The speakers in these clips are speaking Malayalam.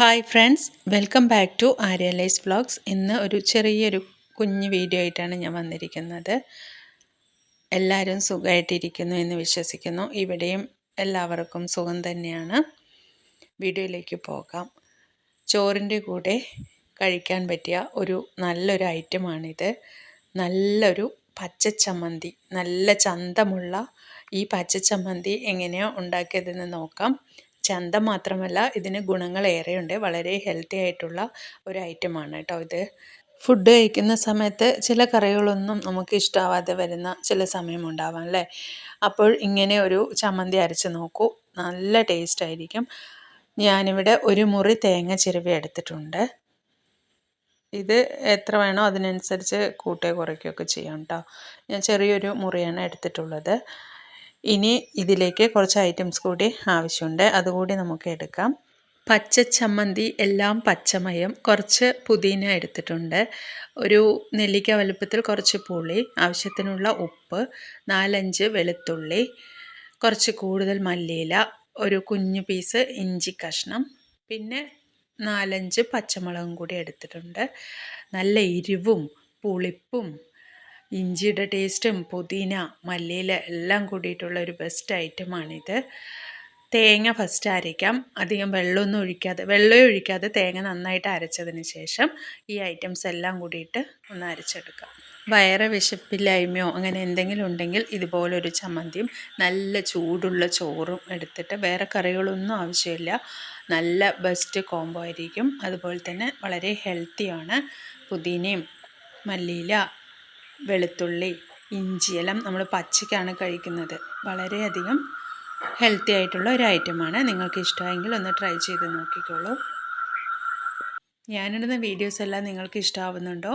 Hi friends welcome back to Arya lies vlogs ഇന്ന് ഒരു ചെറിയൊരു കുഞ്ഞ് വീഡിയോ ആയിട്ടാണ് ഞാൻ വന്നിരിക്കുന്നത്. എല്ലാവരും സുഖമായിട്ടിരിക്കുന്നു എന്ന് വിശ്വസിക്കുന്നു. ഇവിടെയും എല്ലാവർക്കും സുഖം തന്നെയാണ്. വീഡിയോയിലേക്ക് പോകാം. ചോറിന്റെ കൂടെ കഴിക്കാൻ പറ്റിയ ഒരു നല്ലൊരു ഐറ്റമാണിത് നല്ലൊരു പച്ചച്ചമ്മന്തി നല്ല ചന്തമുള്ള ഈ പച്ചച്ചമ്മന്തി എങ്ങനെയാണ് ഉണ്ടാക്കിയതെന്ന് നോക്കാം. ചന്തം മാത്രമല്ല ഇതിന് ഗുണങ്ങൾ ഏറെയുണ്ട്. വളരെ ഹെൽത്തി ആയിട്ടുള്ള ഒരു ഐറ്റമാണ് കേട്ടോ ഇത്. ഫുഡ് കഴിക്കുന്ന സമയത്ത് ചില കറികളൊന്നും നമുക്ക് ഇഷ്ടമാവാതെ വരുന്ന ചില സമയമുണ്ടാവാം അല്ലേ? അപ്പോൾ ഇങ്ങനെ ഒരു ചമ്മന്തി അരച്ച് നോക്കൂ. നല്ല ടേസ്റ്റ് ആയിരിക്കും. ഞാനിവിടെ ഒരു മുറി തേങ്ങ ചിരവി എടുത്തിട്ടുണ്ട്. ഇത് എത്ര വേണോ അതിനനുസരിച്ച് കൂട്ടേ കുറയ്ക്കുകയൊക്കെ ചെയ്യാം കേട്ടോ. ഞാൻ ചെറിയൊരു മുറിയാണ് എടുത്തിട്ടുള്ളത്. ഇനി ഇതിലേക്ക് കുറച്ച് ഐറ്റംസ് കൂടി ആവശ്യമുണ്ട്. അതുകൂടി നമുക്ക് എടുക്കാം. പച്ച ചമ്മന്തി എല്ലാം പച്ചമയം കുറച്ച് പുതിന എടുത്തിട്ടുണ്ട്. ഒരു നെല്ലിക്ക വലുപ്പത്തിൽ കുറച്ച് പുളി ആവശ്യത്തിനുള്ള ഉപ്പ് നാലഞ്ച് വെളുത്തുള്ളി കുറച്ച് കൂടുതൽ മല്ലിയില ഒരു കുഞ്ഞു പീസ് ഇഞ്ചി കഷ്ണം പിന്നെ നാലഞ്ച് പച്ചമുളകും കൂടി എടുത്തിട്ടുണ്ട്. നല്ല എരിവും പുളിപ്പും ഇഞ്ചിയുടെ ടേസ്റ്റും പുതിന മല്ലിയില എല്ലാം കൂടിയിട്ടുള്ള ഒരു ബെസ്റ്റ് ഐറ്റമാണിത് തേങ്ങ ഫസ്റ്റ് അരയ്ക്കാം. അധികം വെള്ളമൊന്നും ഒഴിക്കാതെ വെള്ളം ഒഴിക്കാതെ തേങ്ങ നന്നായിട്ട് അരച്ചതിന് ശേഷം ഈ ഐറ്റംസ് എല്ലാം കൂടിയിട്ട് ഒന്ന് അരച്ചെടുക്കാം. വയറ് വിശപ്പില്ലായ്മയോ അങ്ങനെ എന്തെങ്കിലും ഉണ്ടെങ്കിൽ ഇതുപോലൊരു ചമ്മന്തിയും നല്ല ചൂടുള്ള ചോറും എടുത്തിട്ട് വേറെ കറികളൊന്നും ആവശ്യമില്ല. നല്ല ബെസ്റ്റ് കോംബോ ആയിരിക്കും. അതുപോലെ തന്നെ വളരെ ഹെൽത്തിയാണ് പുതിനയും മല്ലിയില വെളുത്തുള്ളി ഇഞ്ചി എല്ലാം നമ്മൾ പച്ചയ്ക്കാണ് കഴിക്കുന്നത്. വളരെയധികം ഹെൽത്തി ആയിട്ടുള്ള ഒരു ഐറ്റമാണ് നിങ്ങൾക്ക് ഇഷ്ടമായെങ്കിൽ ഒന്ന് ട്രൈ ചെയ്ത് നോക്കിക്കോളൂ. ഞാനിടുന്ന വീഡിയോസ് എല്ലാം നിങ്ങൾക്ക് ഇഷ്ടമാവുന്നുണ്ടോ?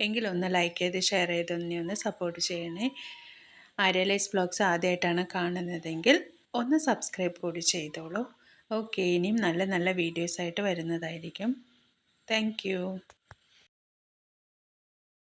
എങ്കിലൊന്ന് ലൈക്ക് ചെയ്ത് ഷെയർ ചെയ്ത് ഒന്ന് സപ്പോർട്ട് ചെയ്യണേ. ആര്യലൈസ് ബ്ലോഗ്സ് ആദ്യമായിട്ടാണ് കാണുന്നതെങ്കിൽ ഒന്ന് സബ്സ്ക്രൈബ് കൂടി ചെയ്തോളൂ. ഓക്കെ ഇനിയും നല്ല നല്ല വീഡിയോസായിട്ട് വരുന്നതായിരിക്കും. താങ്ക്